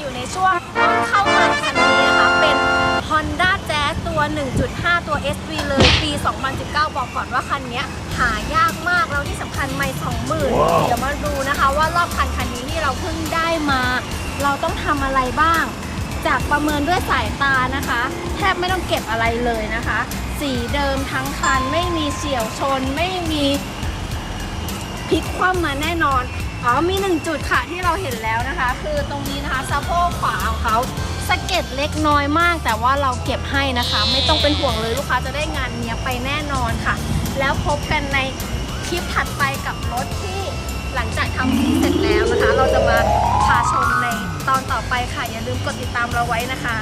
อยู่ในช่วงต้นเข้าเมืองคันนี้นะคะเป็น Honda Jazz ตัว 1.5 ตัว SV เลยปี 2019 บอกก่อนว่าคันเนี้ยหายากมากแล้วที่สำคัญไม่20,000เดี๋ยวมาดูนะคะว่ารอบคันคันนี้ที่เราเพิ่งได้มา เราต้องทำอะไรบ้าง จากประเมินด้วยสายตานะคะ แทบไม่ต้องเก็บอะไรเลยนะคะ สีเดิมทั้งคันไม่มีเฉียวชนไม่มีพลิกคว่ำมาแน่นอน อ๋อมีหนึ่งจุดค่ะที่เราเห็นแล้วนะคะ คือตรงนี้นะคะสะโพกขวาของเขาสะเก็ดเล็กน้อยมาก แต่ว่าเราเก็บให้นะคะ ไม่ต้องเป็นห่วงเลยลูกค้าจะได้งานเนี้ยไปแน่นอนค่ะ แล้วพบกันในคลิปถัดไปกับรถที่หลังจากทำสีเสร็จแล้วนะคะ เราจะมาพาชมในตอนต่อไปค่ะ อย่าลืมกดติดตามเราไว้นะคะ